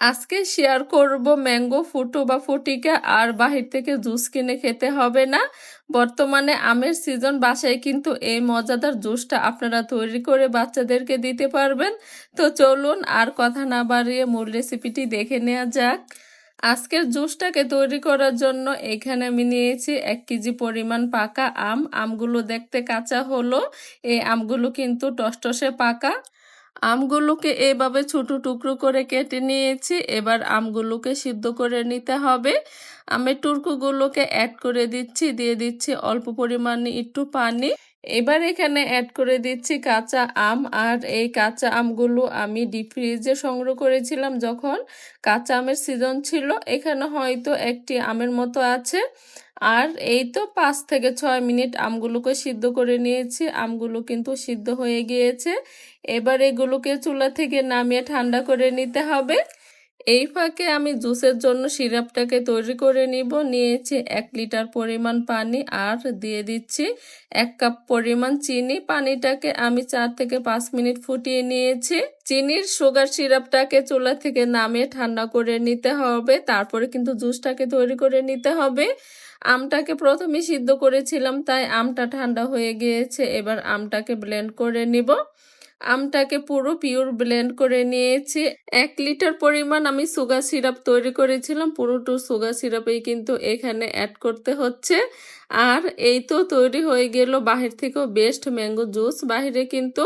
আজকে শেয়ার করব ম্যাঙ্গো ফুটো বা ফুটিকা, আর বাহির থেকে জুস কিনে খেতে হবে না। বর্তমানে আমের সিজন বাসায় কিন্তু এই মজাদার জুসটা আপনারা তৈরি করে বাচ্চাদেরকে দিতে পারবেন। তো চলুন আর কথা না বাড়িয়ে মূল রেসিপিটি দেখে নেওয়া যাক। আজকের জুসটাকে তৈরি করার জন্য এখানে আমি নিয়েছি এক কেজি পরিমাণ পাকা আম। আমগুলো দেখতে কাঁচা হলো। এই আমগুলো কিন্তু টসটসে পাকা। আমগুলোকে এভাবে ছোট টুকরো করে কেটে নিয়েছি। এবার আমগুলোকে সিদ্ধ করে নিতে হবে। আমি টুকরোগুলোকে অ্যাড করে দিচ্ছি, দিয়ে দিচ্ছি অল্প পরিমাণে একটু পানি। এবার এখানে অ্যাড করে দিচ্ছি কাঁচা আম, আর এই কাঁচা আমগুলো আমি ডিপ ফ্রিজে সংগ্রহ করেছিলাম যখন কাঁচা আমের সিজন ছিল। এখানে হয়তো একটি আমের মতো আছে। আর এই তো পাঁচ থেকে ছয় মিনিট আমগুলোকে সিদ্ধ করে নিয়েছি। আমগুলো কিন্তু সিদ্ধ হয়ে গিয়েছে। এবার এগুলোকে চুলা থেকে নামিয়ে ঠান্ডা করে নিতে হবে। এই ফাঁকে আমি জুসের জন্য সিরাপটাকে তৈরি করে নিব। নিয়েছি এক লিটার পরিমাণ পানি আর দিয়ে দিচ্ছি এক কাপ পরিমাণ চিনি। পানিটাকে আমি চার থেকে পাঁচ মিনিট ফুটিয়ে নিয়েছি। চিনির সুগার সিরাপটাকে চুলা থেকে নামিয়ে ঠান্ডা করে নিতে হবে। তারপরে কিন্তু জুসটাকে তৈরি করে নিতে হবে। আমটাকে প্রথমে সিদ্ধ করেছিলাম, তাই আমটা ঠান্ডা হয়ে গিয়েছে। এবার আমটাকে ব্লেন্ড করে নিব। আমটাকে পুরো পিওর ব্লেন্ড করে নিয়েছি। এক লিটার পরিমাণ আমি সুগার সিরাপ তৈরি করেছিলাম। পুরোটো সুগার সিরাপেই কিন্তু এখানে অ্যাড করতে হচ্ছে। আর এই তো তৈরি হয়ে গেল বাহির থেকেও বেস্ট ম্যাঙ্গো জুস বাহিরে কিন্তু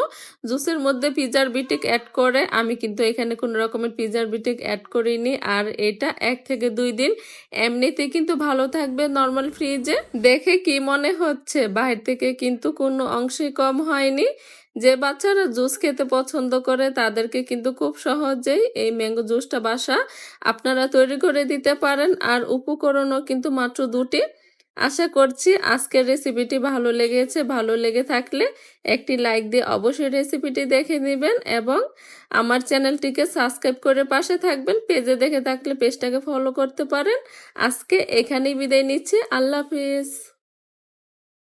জুসের মধ্যে পিজার বিটেক অ্যাড করে। আমি কিন্তু এখানে কোনো রকমের পিজার বিটেক অ্যাড করিনি। আর এটা এক থেকে দুই দিন এমনিতে কিন্তু ভালো থাকবে নর্মাল ফ্রিজে দেখে কি মনে হচ্ছে? বাহির থেকে কিন্তু কোনো অংশই কম হয়নি। যে বাচ্চারা জুস খেতে পছন্দ করে তাদেরকে কিন্তু খুব সহজেই এই ম্যাঙ্গো জুসটা বাসা আপনারা তৈরি করে দিতে পারেন। আর উপকরণও কিন্তু মাত্র দুটি। আশা করছি আজকের রেসিপিটি ভালো লেগেছে। ভালো লেগে থাকলে একটি লাইক দিয়ে অবশ্যই রেসিপিটি দেখে নেবেন এবং আমার চ্যানেলটিকে সাবস্ক্রাইব করে পাশে থাকবেন। পেজে দেখে থাকলে পেজটাকে ফলো করতে পারেন। আজকে এখানেই বিদায় নিচ্ছি। আল্লাহ হাফিজ।